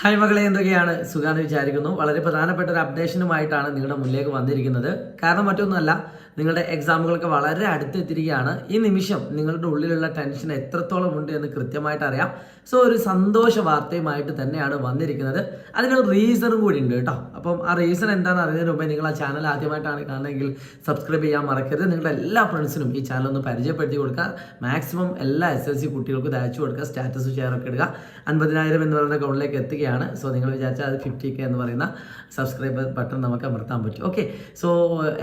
Hi മകളെ എന്തൊക്കെയാണ്? സുഖാന്ന് വിചാരിക്കുന്നു. വളരെ പ്രധാനപ്പെട്ട ഒരു അപ്ഡേഷനുമായിട്ടാണ് നിങ്ങളുടെ മുന്നിലേക്ക് വന്നിരിക്കുന്നത്. കാരണം മറ്റൊന്നുമല്ല നിങ്ങളുടെ എക്സാമുകളൊക്കെ വളരെ അടുത്തെത്തിരിക്കുകയാണ് ഈ നിമിഷം നിങ്ങളുടെ ഉള്ളിലുള്ള ടെൻഷൻ എത്രത്തോളം ഉണ്ട് എന്ന് കൃത്യമായിട്ട് അറിയാം. സോ ഒരു സന്തോഷ വാർത്തയുമായിട്ട് തന്നെയാണ് വന്നിരിക്കുന്നത്. അതിനൊരു റീസണും കൂടി ഉണ്ട് കേട്ടോ. അപ്പം ആ റീസൺ എന്താണെന്ന് അറിയുന്നതിന് മുമ്പേ നിങ്ങൾ ആ ചാനൽ ആദ്യമായിട്ടാണ് കാണുന്നതെങ്കിൽ സബ്സ്ക്രൈബ് ചെയ്യാൻ മറക്കരുത്. നിങ്ങളുടെ എല്ലാ ഫ്രണ്ട്സിനും ഈ ചാനൽ ഒന്ന് പരിചയപ്പെടുത്തി കൊടുക്കുക. മാക്സിമം എല്ലാ എസ് എസ് സി കുട്ടികൾക്കും ഇത് അയച്ചു കൊടുക്കുക. സ്റ്റാറ്റസ് ഷെയർ ഒക്കെ ഇടുക. അൻപതിനായിരം എന്ന് പറയുന്ന അക്കൗണ്ടിലേക്ക് എത്തുകയാണ് സോ നിങ്ങൾ വിചാരിച്ചാൽ അത് ഫിഫ്റ്റി കെ എന്ന് പറയുന്ന സബ്സ്ക്രൈബർ ബട്ടൺ നമുക്ക് അമർത്താൻ പറ്റും. ഓക്കെ സോ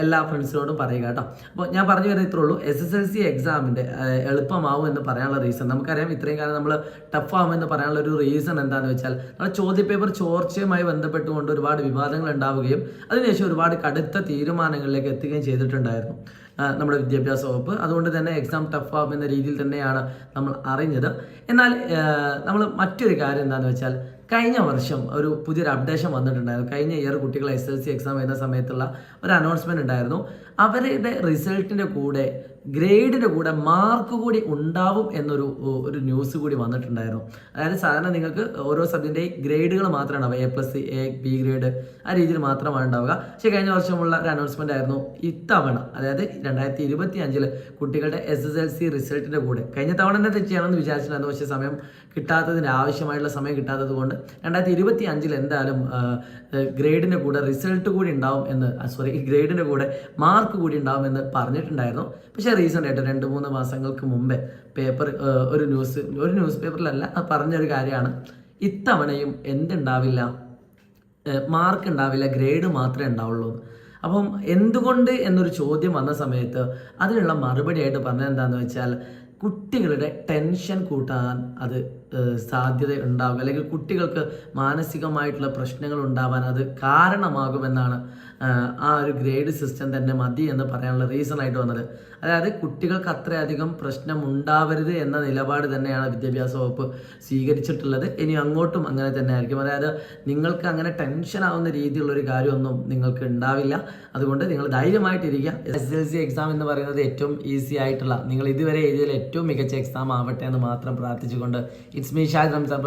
എല്ലാ ഫ്രണ്ട്സിനോടും പറയുക കേട്ടോ. അപ്പോൾ ഞാൻ പറഞ്ഞു വരുന്നത് ഇത്രേ ഉള്ളൂ. എസ് എസ് എൽ സി എക്സാമിന്റെ എളുപ്പമാവും എന്ന് പറയാനുള്ള റീസൺ നമുക്കറിയാം ഇത്രയും കാലം നമ്മൾ ടഫ് എന്ന് പറയാനുള്ള ഒരു റീസൺ എന്താണെന്ന് വെച്ചാൽ നമ്മുടെ ചോദ്യപേപ്പർ ചോർച്ചയുമായി ബന്ധപ്പെട്ടുകൊണ്ട് ഒരുപാട് വിവാദങ്ങൾ ഉണ്ടാവുകയും അതിനുശേഷം ഒരുപാട് കടുത്ത തീരുമാനങ്ങളിലേക്ക് എത്തുകയും ചെയ്തിട്ടുണ്ടായിരുന്നു. നമ്മുടെ വിദ്യാഭ്യാസ വകുപ്പ്. അതുകൊണ്ട് തന്നെ എക്സാം ടഫ് ആവുമെന്ന രീതിയിൽ തന്നെയാണ് നമ്മൾ അറിഞ്ഞത്. എന്നാൽ നമ്മൾ മറ്റൊരു കാര്യം എന്താണെന്ന് വെച്ചാൽ കഴിഞ്ഞ വർഷം ഒരു പുതിയൊരു അപ്ഡേഷൻ വന്നിട്ടുണ്ടായിരുന്നു. കഴിഞ്ഞ ഇയർ കുട്ടികൾ എസ് എൽ സി എക്സാം എഴുതുന്ന സമയത്തുള്ള ഒരു അനൗൺസ്മെന്റ് ഉണ്ടായിരുന്നു. അവരുടെ റിസൾട്ടിന്റെ കൂടെ ഗ്രേഡിന്റെ കൂടെ മാർക്ക് കൂടി ഉണ്ടാവും എന്നൊരു ഒരു ന്യൂസ് കൂടി വന്നിട്ടുണ്ടായിരുന്നു. അതായത് സാധാരണ നിങ്ങൾക്ക് ഓരോ സബ്ജക്റ്റിന്റെ ഗ്രേഡുകൾ മാത്രമാണ് A plus A B grade ആ രീതിയിൽ മാത്രമാണ് ഉണ്ടാവുക. പക്ഷേ കഴിഞ്ഞ വർഷമുള്ള ഒരു അനൗൺസ്മെന്റ് ആയിരുന്നു ഇത്തവണ അതായത് രണ്ടായിരത്തി ഇരുപത്തി അഞ്ചിൽ കുട്ടികളുടെ എസ് എസ് എൽ സി റിസൾട്ടിന്റെ കൂടെ. കഴിഞ്ഞ തവണ തന്നെ തെറ്റിയാണെന്ന് വിചാരിച്ചിട്ടുണ്ടായിരുന്നു പക്ഷേ സമയം കിട്ടാത്തതിന് ആവശ്യമായിട്ടുള്ള സമയം കിട്ടാത്തത് കൊണ്ട് രണ്ടായിരത്തി ഇരുപത്തി അഞ്ചിൽ എന്തായാലും ഗ്രേഡിന്റെ കൂടെ റിസൾട്ട് കൂടി ഉണ്ടാവും എന്ന് സോറി ഗ്രേഡിന്റെ കൂടെ മാർക്ക് കൂടി ഉണ്ടാവും എന്ന് പറഞ്ഞിട്ടുണ്ടായിരുന്നു. പക്ഷേ റീസെന്റ് ആയിട്ട് രണ്ട് മൂന്ന് മാസങ്ങൾക്ക് മുമ്പേ പേപ്പർ ഒരു ന്യൂസ് ഒരു ന്യൂസ് പേപ്പറിലല്ല പറഞ്ഞൊരു കാര്യമാണ് ഇത്തവണയും എന്തുണ്ടാവില്ല മാർക്ക് ഉണ്ടാവില്ല ഗ്രേഡ് മാത്രമേ ഉണ്ടാവുള്ളൂ. അപ്പം എന്തുകൊണ്ട് എന്നൊരു ചോദ്യം വന്ന സമയത്ത് അതിനുള്ള മറുപടിയായിട്ട് പറഞ്ഞത് എന്താണെന്ന് വെച്ചാൽ കുട്ടികളുടെ ടെൻഷൻ കൂട്ടാൻ അത് സാധ്യത ഉണ്ടാകും. അല്ലെങ്കിൽ കുട്ടികൾക്ക് മാനസികമായിട്ടുള്ള പ്രശ്നങ്ങൾ ഉണ്ടാവാൻ അത് കാരണമാകുമെന്നാണ് ആ ഒരു ഗ്രേഡ് സിസ്റ്റം തന്നെ മതി എന്ന് പറയാനുള്ള റീസൺ ആയിട്ട് വന്നത്. അതായത് കുട്ടികൾക്ക് അത്രയധികം പ്രശ്നം ഉണ്ടാവരുത് എന്ന നിലപാട് തന്നെയാണ് വിദ്യാഭ്യാസ വകുപ്പ് സ്വീകരിച്ചിട്ടുള്ളത്. ഇനി അങ്ങോട്ടും അങ്ങനെ തന്നെ ആയിരിക്കും. അതായത് നിങ്ങൾക്ക് അങ്ങനെ ടെൻഷൻ ആവുന്ന രീതിയിലുള്ള ഒരു കാര്യമൊന്നും നിങ്ങൾക്ക് ഉണ്ടാവില്ല. അതുകൊണ്ട് നിങ്ങൾ ധൈര്യമായിട്ടിരിക്കുക. എസ് എൽ സി എക്സാം എന്ന് പറയുന്നത് ഏറ്റവും ഈസി ആയിട്ടുള്ള നിങ്ങൾ ഇതുവരെ എഴുതിയതിൽ ഏറ്റവും മികച്ച എക്സാം ആവട്ടെ എന്ന് മാത്രം പ്രാർത്ഥിച്ചുകൊണ്ട് ഇറ്റ്സ് മീ ഷാജ് റംസാൻ